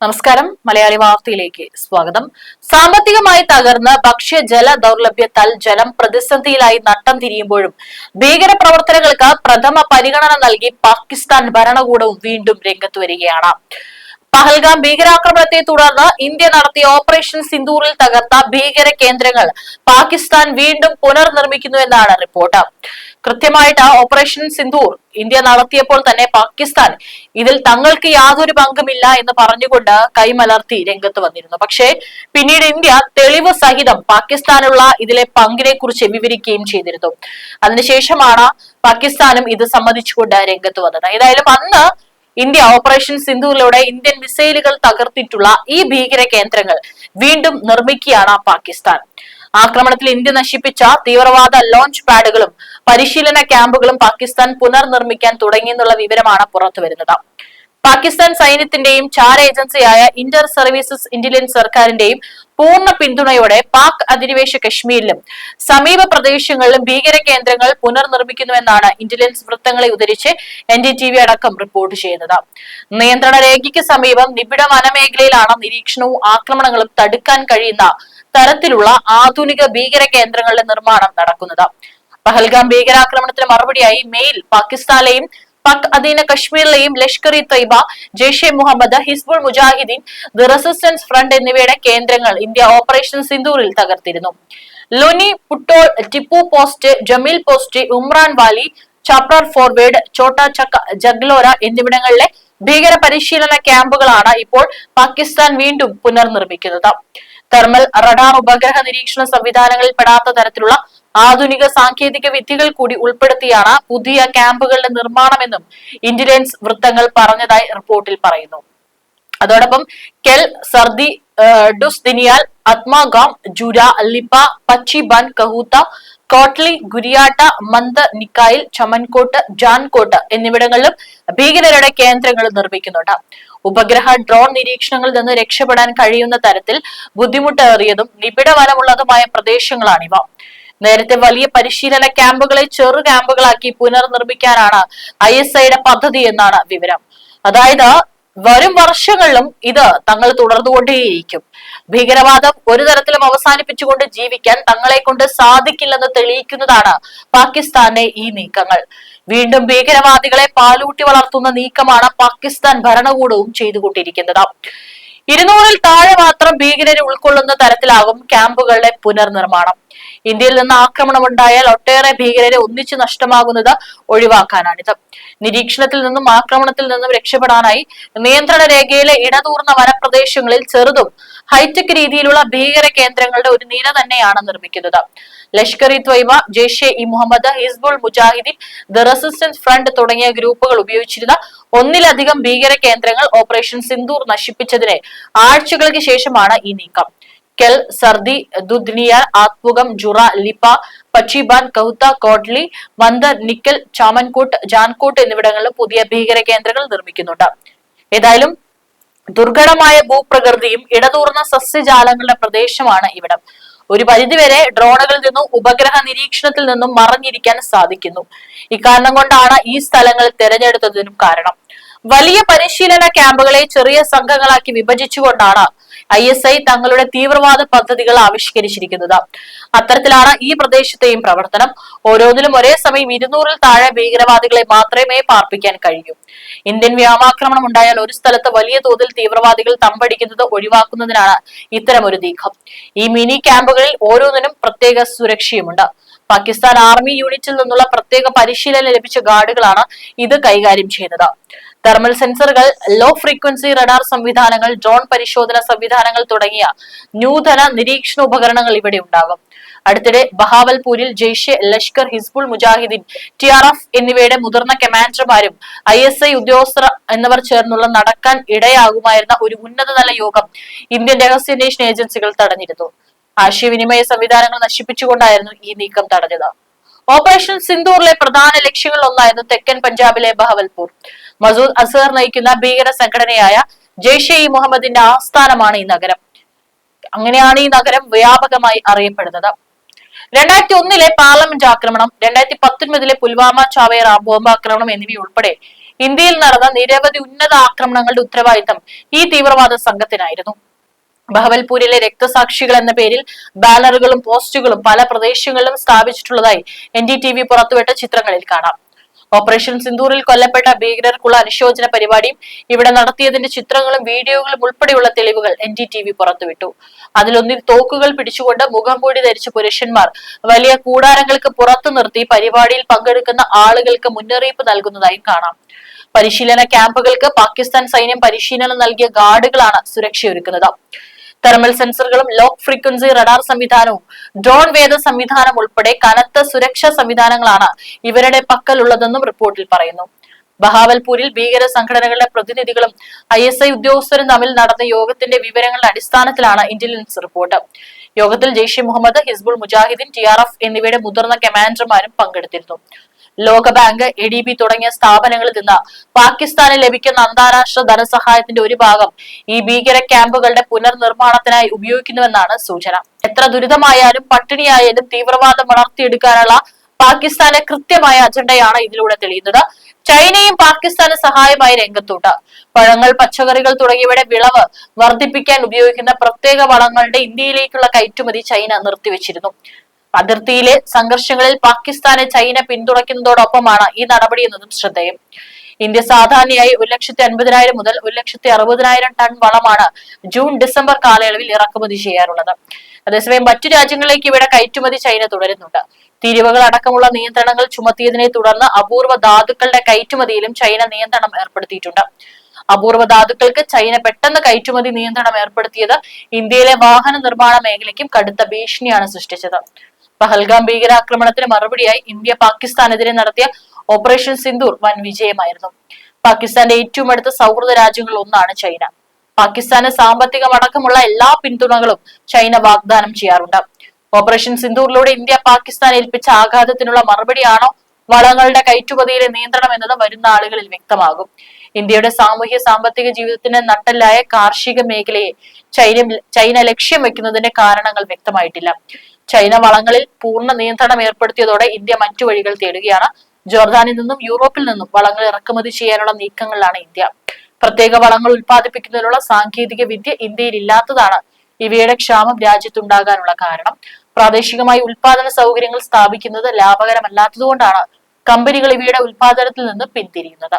നമസ്കാരം. മലയാളി വാർത്തയിലേക്ക് സ്വാഗതം. സാമ്പത്തികമായി തകർന്ന് ഭക്ഷ്യ ജല ദൗർലഭ്യത്താൽ ജലം പ്രതിസന്ധിയിലായി നട്ടം തിരിയുമ്പോഴും ഭീകര പ്രവർത്തനങ്ങൾക്ക് പ്രഥമ പരിഗണന നൽകി പാകിസ്ഥാൻ ഭരണകൂടവും വീണ്ടും രംഗത്ത് വരികയാണ്. പഹൽഗാം ഭീകരാക്രമണത്തെ തുടർന്ന് ഇന്ത്യ നടത്തിയ ഓപ്പറേഷൻ സിന്ദൂറിൽ തകർത്ത ഭീകര കേന്ദ്രങ്ങൾ പാകിസ്ഥാൻ വീണ്ടും പുനർനിർമ്മിക്കുന്നു എന്നാണ് റിപ്പോർട്ട്. കൃത്യമായിട്ട് ഓപ്പറേഷൻ സിന്ദൂർ ഇന്ത്യ നടത്തിയപ്പോൾ തന്നെ പാകിസ്ഥാൻ ഇതിൽ തങ്ങൾക്ക് യാതൊരു പങ്കുമില്ല എന്ന് പറഞ്ഞുകൊണ്ട് കൈമലർത്തി രംഗത്ത് വന്നിരുന്നു. പക്ഷേ പിന്നീട് ഇന്ത്യ തെളിവ് സഹിതം പാകിസ്ഥാനുള്ള ഇതിലെ പങ്കിനെ കുറിച്ച് വിവരിക്കുകയും ചെയ്തിരുന്നു. അതിനുശേഷമാണ് പാകിസ്ഥാനും ഇത് സമ്മതിച്ചുകൊണ്ട് രംഗത്ത് വന്നത്. ഏതായാലും അന്ന് ഇന്ത്യ ഓപ്പറേഷൻ സിന്ധുവിലൂടെ ഇന്ത്യൻ മിസൈലുകൾ തകർത്തിട്ടുള്ള ഈ ഭീകര കേന്ദ്രങ്ങൾ വീണ്ടും നിർമ്മിക്കുകയാണ് പാകിസ്ഥാൻ. ആക്രമണത്തിൽ ഇന്ത്യ നശിപ്പിച്ച തീവ്രവാദ ലോഞ്ച് പാഡുകളും പരിശീലന ക്യാമ്പുകളും പാകിസ്ഥാൻ പുനർനിർമ്മിക്കാൻ തുടങ്ങിയെന്നുള്ള വിവരമാണ് പുറത്തുവരുന്നത്. പാകിസ്ഥാൻ സൈന്യത്തിന്റെയും ചാര ഏജൻസിയായ ഇന്റർ സർവീസസ് ഇന്റലിജൻസ് സർക്കാരിന്റെയും പൂർണ പിന്തുണയോടെ പാക് അധിനിവേശ കശ്മീരിലും സമീപ പ്രദേശങ്ങളിലും ഭീകര കേന്ദ്രങ്ങൾ പുനർനിർമ്മിക്കുന്നുവെന്നാണ് ഇന്റലിജൻസ് വൃത്തങ്ങളെ ഉദ്ധരിച്ച് എൻ ഡി ടി വി അടക്കം റിപ്പോർട്ട് ചെയ്യുന്നത്. നിയന്ത്രണ രേഖയ്ക്ക് സമീപം നിബിഡ വനമേഖലയിലാണ് നിരീക്ഷണവും ആക്രമണങ്ങളും തടുക്കാൻ കഴിയുന്ന തരത്തിലുള്ള ആധുനിക ഭീകര കേന്ദ്രങ്ങളുടെ നിർമ്മാണം നടക്കുന്നത്. പഹൽഗാം ഭീകരാക്രമണത്തിന് മറുപടിയായി മെയിൽ പാകിസ്ഥാനിലെയും പാക് അധീന കശ്മീരിലെയും Lashkar e Taiba Jaish Mohammed Hizbul Mujahideen the resistance front എന്നിവയുടെ കേന്ദ്രങ്ങൾ ഇന്ത്യ ഓപ്പറേഷൻ സിന്ദൂറിൽ തകർത്തിരുന്നു. Loni Putol Tipu post Jamil post Umran Wali Chaprar forward Chota Chak Jaglora എന്നിവിടങ്ങളിലെ ഭീകര പരിശീലന ക്യാമ്പുകളാണ് ഇപ്പോൾ പാകിസ്ഥാൻ വീണ്ടും പുനർനിർമ്മിക്കുന്നത്. തെർമൽ റഡാർ ഉപഗ്രഹ നിരീക്ഷണ സംവിധാനങ്ങളിൽ പെടാത്ത തരത്തിലുള്ള ആധുനിക സാങ്കേതിക വിദ്യകൾ കൂടി ഉൾപ്പെടുത്തിയാണ് പുതിയ ക്യാമ്പുകളുടെ നിർമ്മാണമെന്നും ഇന്റലിജൻസ് വൃത്തങ്ങൾ പറഞ്ഞതായി റിപ്പോർട്ടിൽ പറയുന്നു. അതോടൊപ്പം കെൽ സർദി ഡുസ് ദിനിയാൽ അത്മാഗാം ജുര ലിപ പച്ചിബൻ കഹൂത്ത കോട്ട്ലി ഗുരിയാട്ട മന്ദ നിക്കായിൽ ചമൻകോട്ട് ജാൻകോട്ട് എന്നിവിടങ്ങളിലും ഭീകരരുടെ കേന്ദ്രങ്ങൾ നിർമ്മിക്കുന്നുണ്ട്. ഉപഗ്രഹ ഡ്രോൺ നിരീക്ഷണങ്ങളിൽ നിന്ന് രക്ഷപ്പെടാൻ കഴിയുന്ന തരത്തിൽ ബുദ്ധിമുട്ടേറിയതും നിബിഡ വനമുള്ളതുമായ പ്രദേശങ്ങളാണിവ. നേരത്തെ വലിയ പരിശീലന ക്യാമ്പുകളെ ചെറു ക്യാമ്പുകളാക്കി പുനർനിർമ്മിക്കാനാണ് ഐ എസ് ഐയുടെ പദ്ധതി എന്നാണ് വിവരം. അതായത് വരും വർഷങ്ങളിലും ഇത് തങ്ങൾ തുടർന്നുകൊണ്ടേയിരിക്കും. ഭീകരവാദം ഒരു തരത്തിലും അവസാനിപ്പിച്ചുകൊണ്ട് ജീവിക്കാൻ തങ്ങളെ കൊണ്ട് സാധിക്കില്ലെന്ന് തെളിയിക്കുന്നതാണ് പാകിസ്ഥാന്റെ ഈ നീക്കങ്ങൾ. വീണ്ടും ഭീകരവാദികളെ പാലൂട്ടി വളർത്തുന്ന നീക്കമാണ് പാകിസ്ഥാൻ ഭരണകൂടവും ചെയ്തുകൊണ്ടിരിക്കുന്നത്. ഇരുന്നൂറിൽ താഴെ മാത്രം ഭീകരരെ ഉൾക്കൊള്ളുന്ന തരത്തിലാകും ക്യാമ്പുകളുടെ പുനർനിർമ്മാണം. ഇന്ത്യയിൽ നിന്ന് ആക്രമണം ഉണ്ടായാൽ ഒട്ടേറെ ഭീകരരെ ഒന്നിച്ചു നഷ്ടമാകുന്നത് ഒഴിവാക്കാനാണിത് നിരീക്ഷണത്തിൽ നിന്നും ആക്രമണത്തിൽ നിന്നും രക്ഷപ്പെടാനായി നിയന്ത്രണ രേഖയിലെ ഇടതൂർന്ന വനപ്രദേശങ്ങളിൽ ചെറുതും ഹൈടെക് രീതിയിലുള്ള ഭീകര കേന്ദ്രങ്ങളുടെ ഒരു നിര തന്നെയാണ് നിർമ്മിക്കുന്നത്. Lashkar e Taiba Jaish e Mohammed Hizbul Mujahideen the resistance front തുടങ്ങിയ ഗ്രൂപ്പുകൾ ഉപയോഗിച്ചിരുന്ന ഒന്നിലധികം ഭീകര കേന്ദ്രങ്ങൾ ഓപ്പറേഷൻ സിന്ദൂർ നശിപ്പിച്ചതിനെ ആഴ്ചകൾക്ക് ശേഷമാണ് ഈ നീക്കം. കെൽ സർദി ദുദ്നിയാർ ആത്മുഖം ജുറ ലിപ പക്ഷിബാൻ കൗത്ത കോട്ട്ലി മന്ദർ നിക്കൽ ചാമൻകൂട്ട് ജാൻകൂട്ട് എന്നിവിടങ്ങളിലും പുതിയ ഭീകര കേന്ദ്രങ്ങൾ നിർമ്മിക്കുന്നുണ്ട്. ഏതായാലും ദുർഘടമായ ഭൂപ്രകൃതിയും ഇടതൂർന്ന സസ്യജാലങ്ങളുടെ പ്രദേശമാണ് ഇവിടം. ഒരു പരിധിവരെ ഡ്രോണുകളിൽ നിന്നും ഉപഗ്രഹ നിരീക്ഷണത്തിൽ നിന്നും മറഞ്ഞിരിക്കാൻ സാധിക്കുന്നു. ഇക്കാരണം കൊണ്ടാണ് ഈ സ്ഥലങ്ങൾ തിരഞ്ഞെടുത്തതിനും കാരണം. വലിയ പരിശീലന ക്യാമ്പുകളെ ചെറിയ സംഘങ്ങളാക്കി വിഭജിച്ചുകൊണ്ടാണ് ഐ എസ് ഐ തങ്ങളുടെ തീവ്രവാദ പദ്ധതികൾ ആവിഷ്കരിച്ചിരിക്കുന്നത്. അത്തരത്തിലാണ് ഈ പ്രദേശത്തെയും പ്രവർത്തനം. ഓരോന്നിലും ഒരേ സമയം ഇരുന്നൂറിൽ താഴെ ഭീകരവാദികളെ മാത്രമേ പാർപ്പിക്കാൻ കഴിയൂ. ഇന്ത്യൻ വ്യോമാക്രമണം ഉണ്ടായാൽ ഒരു സ്ഥലത്ത് വലിയ തോതിൽ തീവ്രവാദികൾ തമ്പടിക്കുന്നത് ഒഴിവാക്കുന്നതിനാണ് ഇത്തരം ഒരു നീക്കം. ഈ മിനി ക്യാമ്പുകളിൽ ഓരോന്നിനും പ്രത്യേക സുരക്ഷയുമുണ്ട്. പാകിസ്ഥാൻ ആർമി യൂണിറ്റിൽ നിന്നുള്ള പ്രത്യേക പരിശീലനം ലഭിച്ച ഗാർഡുകളാണ് ഇത് കൈകാര്യം ചെയ്യുന്നത്. തെർമൽ സെൻസറുകൾ ലോ ഫ്രീക്വൻസി റഡാർ സംവിധാനങ്ങൾ ഡ്രോൺ പരിശോധന സംവിധാനങ്ങൾ തുടങ്ങിയ നൂതന നിരീക്ഷണ ഉപകരണങ്ങൾ ഇവിടെ ഉണ്ടാകും. അടുത്തിടെ ബഹാവൽപൂരിൽ Jaish Lashkar Hizbul Mujahideen T R F എന്നിവയുടെ മുതിർന്ന കമാൻഡർമാരും ഐ എസ് ഐ ഉദ്യോഗസ്ഥർ എന്നിവർ ചേർന്നുള്ള നടക്കാൻ ഇടയാകുമായിരുന്ന ഒരു ഉന്നതതല യോഗം ഇന്ത്യൻ രഹസ്യാന്വേഷണ ഏജൻസികൾ തടഞ്ഞിരുന്നു. ആശയവിനിമയ സംവിധാനങ്ങൾ നശിപ്പിച്ചുകൊണ്ടായിരുന്നു ഈ നീക്കം തടഞ്ഞത്. ഓപ്പറേഷൻ സിന്ദൂറിലെ പ്രധാന ലക്ഷ്യങ്ങളിൽ ഒന്നായിരുന്നു തെക്കൻ പഞ്ചാബിലെ ബഹവൽപൂർ. മസൂദ് അസഹർ നയിക്കുന്ന ഭീകര സംഘടനയായ ജെയ്ഷെ ഇ മുഹമ്മദിന്റെ ആസ്ഥാനമാണ് ഈ നഗരം. അങ്ങനെയാണ് ഈ നഗരം വ്യാപകമായി അറിയപ്പെടുന്നത്. രണ്ടായിരത്തി ഒന്നിലെ പാർലമെന്റ് ആക്രമണം രണ്ടായിരത്തി പത്തൊൻപതിലെ പുൽവാമ ചാവേർ ബോംബ് ആക്രമണം എന്നിവയുൾപ്പെടെ ഇന്ത്യയിൽ നടന്ന നിരവധി ഉന്നത ആക്രമണങ്ങളുടെ ഉത്തരവാദിത്തം ഈ തീവ്രവാദ സംഘത്തിനായിരുന്നു. ബഹവൽപൂരിലെ രക്തസാക്ഷികൾ എന്ന പേരിൽ ബാനറുകളും പോസ്റ്റുകളും പല പ്രദേശങ്ങളിലും സ്ഥാപിച്ചിട്ടുള്ളതായി എൻ ഡി ടി വി പുറത്തുവിട്ട ചിത്രങ്ങളിൽ കാണാം. ഓപ്പറേഷൻ സിന്ദൂറിൽ കൊല്ലപ്പെട്ട ഭീകരർക്കുള്ള അനുശോചന പരിപാടിയും ഇവിടെ നടത്തിയതിന്റെ ചിത്രങ്ങളും വീഡിയോകളും ഉൾപ്പെടെയുള്ള തെളിവുകൾ എൻ ഡി ടി വി പുറത്തുവിട്ടു. അതിലൊന്നിൽ തോക്കുകൾ പിടിച്ചുകൊണ്ട് മുഖം മൂടി ധരിച്ച പുരുഷന്മാർ വലിയ കൂടാരങ്ങൾക്ക് പുറത്തു നിർത്തി പരിപാടിയിൽ പങ്കെടുക്കുന്ന ആളുകൾക്ക് മുന്നറിയിപ്പ് നൽകുന്നതായും കാണാം. പരിശീലന ക്യാമ്പുകൾക്ക് പാകിസ്ഥാൻ സൈന്യം പരിശീലനം നൽകിയ ഗാർഡുകളാണ് സുരക്ഷയൊരുക്കുന്നത്. തെർമൽ സെൻസറുകളും ലോക്ക് ഫ്രീക്വൻസി റഡാർ സംവിധാനവും ഡ്രോൺ വേദ സംവിധാനം ഉൾപ്പെടെ കനത്ത സുരക്ഷാ സംവിധാനങ്ങളാണ് ഇവരുടെ പക്കലുള്ളതെന്നും റിപ്പോർട്ടിൽ പറയുന്നു. ബഹാവൽപൂരിൽ ഭീകര സംഘടനകളുടെ പ്രതിനിധികളും ഐ എസ് ഐ ഉദ്യോഗസ്ഥരും തമ്മിൽ നടന്ന യോഗത്തിന്റെ വിവരങ്ങളുടെ അടിസ്ഥാനത്തിലാണ് ഇന്റലിജൻസ് റിപ്പോർട്ട് യോഗത്തിൽ Jaish Mohammed Hizbul Mujahideen T R F എന്നിവയുടെ മുതിർന്ന കമാൻഡർമാരും പങ്കെടുത്തിരുന്നു. ലോകബാങ്ക് എ ഡി ബി തുടങ്ങിയ സ്ഥാപനങ്ങളിൽ നിന്ന് പാകിസ്ഥാന് ലഭിക്കുന്ന അന്താരാഷ്ട്ര ധനസഹായത്തിന്റെ ഒരു ഭാഗം ഈ ഭീകര ക്യാമ്പുകളുടെ പുനർനിർമ്മാണത്തിനായി ഉപയോഗിക്കുന്നുവെന്നാണ് സൂചന. എത്ര ദുരിതമായാലും പട്ടിണിയായാലും തീവ്രവാദം വളർത്തിയെടുക്കാനുള്ള പാകിസ്ഥാന്റെ കൃത്യമായ അജണ്ടയാണ് ഇതിലൂടെ തെളിയുന്നത്. ചൈനയും പാകിസ്ഥാന് സഹായമായി രംഗത്തുണ്ട്. പഴങ്ങൾ പച്ചക്കറികൾ തുടങ്ങിയവയുടെ വിളവ് വർദ്ധിപ്പിക്കാൻ ഉപയോഗിക്കുന്ന പ്രത്യേക വളങ്ങളുടെ ഇന്ത്യയിലേക്കുള്ള കയറ്റുമതി ചൈന നിർത്തിവെച്ചിരുന്നു. അതിർത്തിയിലെ സംഘർഷങ്ങളിൽ പാകിസ്ഥാനെ ചൈന പിന്തുണയ്ക്കുന്നതോടൊപ്പമാണ് ഈ നടപടി എന്നതും ശ്രദ്ധേയം. ഇന്ത്യ സാധാരണയായി ഒരു ലക്ഷത്തി അൻപതിനായിരം മുതൽ ഒരു ലക്ഷത്തി അറുപതിനായിരം ടൺ വളമാണ് ജൂൺ ഡിസംബർ കാലയളവിൽ ഇറക്കുമതി ചെയ്യാറുള്ളത്. അതേസമയം മറ്റു രാജ്യങ്ങളിലേക്ക് ഇവിടെ കയറ്റുമതി ചൈന തുടരുന്നുണ്ട്. തീരുവകൾ അടക്കമുള്ള നിയന്ത്രണങ്ങൾ ചുമത്തിയതിനെ തുടർന്ന് അപൂർവ ധാതുക്കളുടെ കയറ്റുമതിയിലും ചൈന നിയന്ത്രണം ഏർപ്പെടുത്തിയിട്ടുണ്ട്. അപൂർവ ധാതുക്കൾക്ക് ചൈന പെട്ടെന്ന് കയറ്റുമതി നിയന്ത്രണം ഏർപ്പെടുത്തിയത് ഇന്ത്യയിലെ വാഹന നിർമ്മാണ മേഖലയ്ക്കും കടുത്ത ഭീഷണിയാണ് സൃഷ്ടിച്ചത്. പഹൽഗാം ഭീകരാക്രമണത്തിന് മറുപടിയായി ഇന്ത്യ പാകിസ്ഥാനെതിരെ നടത്തിയ ഓപ്പറേഷൻ സിന്ധൂർ വൻ വിജയമായിരുന്നു. പാകിസ്ഥാന്റെ ഏറ്റവും അടുത്ത സൗഹൃദ രാജ്യങ്ങളിൽ ഒന്നാണ് ചൈന. പാകിസ്ഥാന് സാമ്പത്തികമടക്കമുള്ള എല്ലാ പിന്തുണകളും ചൈന വാഗ്ദാനം ചെയ്യാറുണ്ട്. ഓപ്പറേഷൻ സിന്ദൂറിലൂടെ ഇന്ത്യ പാകിസ്ഥാൻ ഏൽപ്പിച്ച ആഘാതത്തിനുള്ള മറുപടിയാണോ വളങ്ങളുടെ കയറ്റുമതിയിലെ നിയന്ത്രണം എന്നത് വരുന്ന ആളുകളിൽ വ്യക്തമാകും. ഇന്ത്യയുടെ സാമൂഹ്യ സാമ്പത്തിക ജീവിതത്തിന് നട്ടല്ലായ കാർഷിക മേഖലയെ ചൈന ചൈന ലക്ഷ്യം വെക്കുന്നതിന്റെ കാരണങ്ങൾ വ്യക്തമായിട്ടില്ല. ചൈന വളങ്ങളിൽ പൂർണ നിയന്ത്രണം ഏർപ്പെടുത്തിയതോടെ ഇന്ത്യ മറ്റു വഴികൾ തേടുകയാണ്. ജോർദാനിൽ നിന്നും യൂറോപ്പിൽ നിന്നും വളങ്ങൾ ഇറക്കുമതി ചെയ്യാനുള്ള നീക്കങ്ങളിലാണ് ഇന്ത്യ. പ്രത്യേക വളങ്ങൾ ഉൽപ്പാദിപ്പിക്കുന്നതിനുള്ള സാങ്കേതിക വിദ്യ ഇന്ത്യയിൽ ഇല്ലാത്തതാണ് ഇവയുടെ ക്ഷാമം രാജ്യത്തുണ്ടാകാനുള്ള കാരണം. പ്രാദേശികമായി ഉൽപാദന സൗകര്യങ്ങൾ സ്ഥാപിക്കുന്നത് ലാഭകരമല്ലാത്തതുകൊണ്ടാണ് കമ്പനികൾ ഇവയുടെ ഉൽപാദനത്തിൽ നിന്ന് പിന്തിരിയുന്നത്.